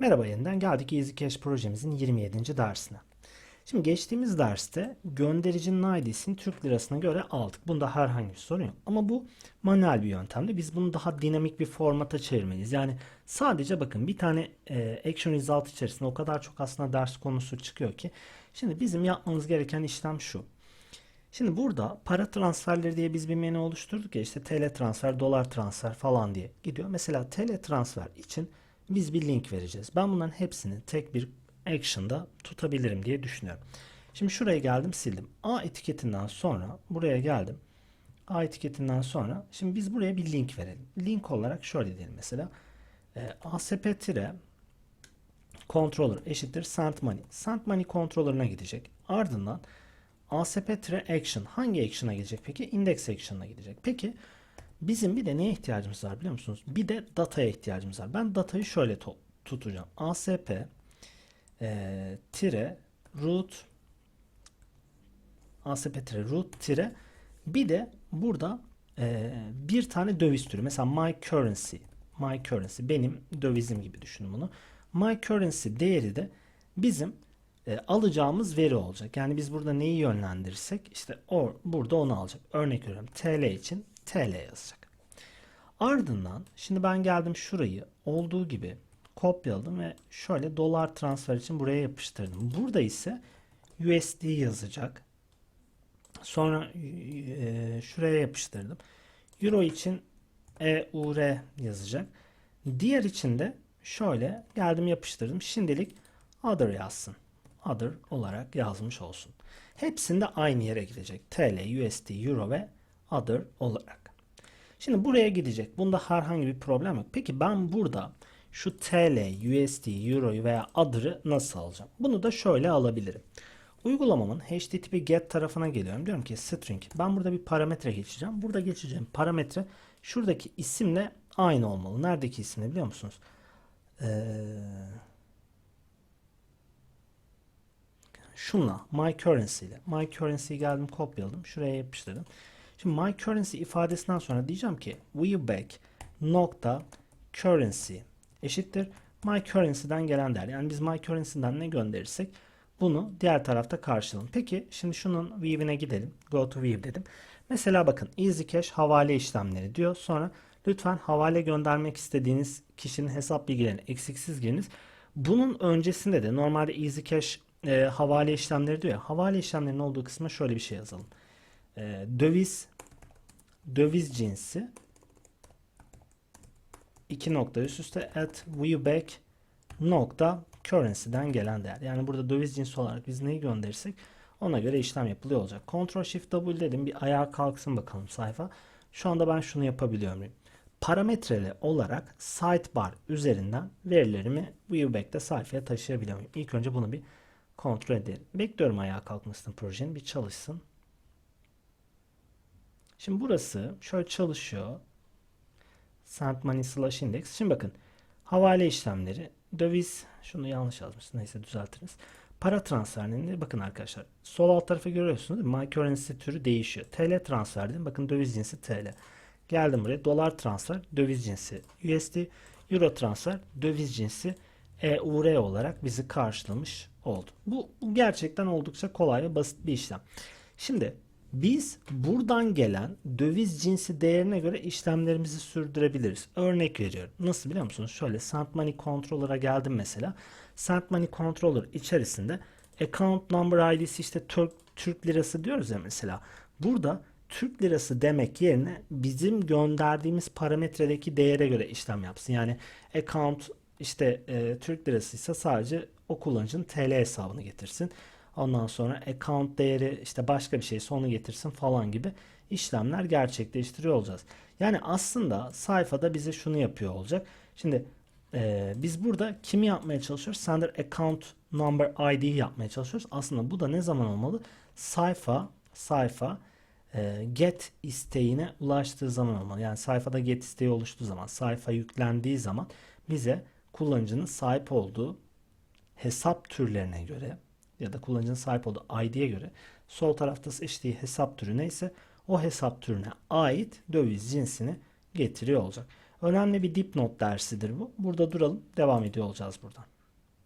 Merhaba yeniden geldik Easy Cash projemizin 27. dersine. Şimdi geçtiğimiz derste göndericinin ID'sini Türk lirasına göre aldık. Bunda herhangi bir sorun yok. Ama bu manuel bir yöntemdi. Biz bunu daha dinamik bir formata çevirmeliyiz. Yani sadece bakın bir tane e, action result içerisinde o kadar çok aslında ders konusu çıkıyor ki. Şimdi bizim yapmamız gereken işlem şu. Şimdi burada para transferleri diye biz bir menü oluşturduk ya işte TL transfer, dolar transfer falan diye gidiyor. Mesela TL transfer için biz bir link vereceğiz. Ben bunların hepsini tek bir action'da tutabilirim diye düşünüyorum. Şimdi şuraya geldim sildim. A etiketinden sonra buraya geldim. A etiketinden sonra şimdi biz buraya bir link verelim. Link olarak şöyle diyelim mesela. E, ASP tire controller eşittir send money. Send money controller'ına gidecek. Ardından ASP-action hangi action'a gidecek peki? Index action'a gidecek. Peki bizim bir de neye ihtiyacımız var biliyor musunuz? Bir de dataya ihtiyacımız var. Ben datayı şöyle tutacağım. ASP e, tire root ASP tire root tire bir de burada e, bir tane döviz türü. Mesela my currency my currency benim dövizim gibi düşünün bunu. My currency değeri de bizim e, alacağımız veri olacak. Yani biz burada neyi yönlendirirsek işte o burada onu alacak. Örnek veriyorum TL için TL yazacak. Ardından şimdi ben geldim şurayı olduğu gibi kopyaladım ve şöyle dolar transfer için buraya yapıştırdım. Burada ise USD yazacak. Sonra e, şuraya yapıştırdım. Euro için EUR yazacak. Diğer için de şöyle geldim yapıştırdım. Şimdilik other yazsın. Other olarak yazmış olsun. Hepsinde aynı yere gidecek. TL, USD, Euro ve other olarak. Şimdi buraya gidecek. Bunda herhangi bir problem yok. Peki ben burada şu TL, USD, Euro veya other'ı nasıl alacağım? Bunu da şöyle alabilirim. Uygulamamın HTTP GET tarafına geliyorum. Diyorum ki string. Ben burada bir parametre geçeceğim. Burada geçeceğim parametre şuradaki isimle aynı olmalı. Neredeki isimle biliyor musunuz? Ee, şunla my currency ile my currency'yi geldim kopyaladım. Şuraya yapıştırdım. Şimdi my currency ifadesinden sonra diyeceğim ki wheelback nokta currency eşittir my currency'den gelen değer. Yani biz my currency'den ne gönderirsek bunu diğer tarafta karşılayalım. Peki şimdi şunun view'ine gidelim. Go to view dedim. Mesela bakın easy cash havale işlemleri diyor. Sonra lütfen havale göndermek istediğiniz kişinin hesap bilgilerini eksiksiz giriniz. Bunun öncesinde de normalde easy cash e, havale işlemleri diyor ya. Havale işlemlerinin olduğu kısma şöyle bir şey yazalım. E, döviz döviz cinsi iki nokta üst üste at viewback nokta currency'den gelen değer. Yani burada döviz cinsi olarak biz neyi gönderirsek ona göre işlem yapılıyor olacak. Ctrl Shift W dedim bir ayağa kalksın bakalım sayfa. Şu anda ben şunu yapabiliyor muyum? Parametreli olarak sidebar üzerinden verilerimi viewback'te sayfaya taşıyabiliyor muyum? İlk önce bunu bir kontrol edelim. Bekliyorum ayağa kalkmasını projenin bir çalışsın. Şimdi burası şöyle çalışıyor. Send money slash index. Şimdi bakın havale işlemleri döviz şunu yanlış yazmışsın neyse düzeltiriz. Para transferinde bakın arkadaşlar sol alt tarafa görüyorsunuz değil mi? My currency türü değişiyor. TL transfer dedim. Bakın döviz cinsi TL. Geldim buraya. Dolar transfer döviz cinsi USD. Euro transfer döviz cinsi EUR olarak bizi karşılamış oldu. Bu gerçekten oldukça kolay ve basit bir işlem. Şimdi biz buradan gelen döviz cinsi değerine göre işlemlerimizi sürdürebiliriz. Örnek veriyorum. Nasıl biliyor musunuz? Şöyle Send Money Controller'a geldim mesela. Send Money Controller içerisinde Account Number ID'si işte Türk, Türk lirası diyoruz ya mesela. Burada Türk lirası demek yerine bizim gönderdiğimiz parametredeki değere göre işlem yapsın. Yani account işte e, Türk lirası ise sadece o kullanıcının TL hesabını getirsin. Ondan sonra account değeri işte başka bir şey sonu getirsin falan gibi işlemler gerçekleştiriyor olacağız. Yani aslında sayfada bize şunu yapıyor olacak. Şimdi e, biz burada kimi yapmaya çalışıyoruz? Sender account number ID yapmaya çalışıyoruz. Aslında bu da ne zaman olmalı? Sayfa sayfa e, get isteğine ulaştığı zaman olmalı. Yani sayfada get isteği oluştuğu zaman, sayfa yüklendiği zaman bize kullanıcının sahip olduğu hesap türlerine göre ya da kullanıcının sahip olduğu ID'ye göre sol tarafta seçtiği hesap türü neyse o hesap türüne ait döviz cinsini getiriyor olacak. Önemli bir dipnot dersidir bu. Burada duralım. Devam ediyor olacağız buradan.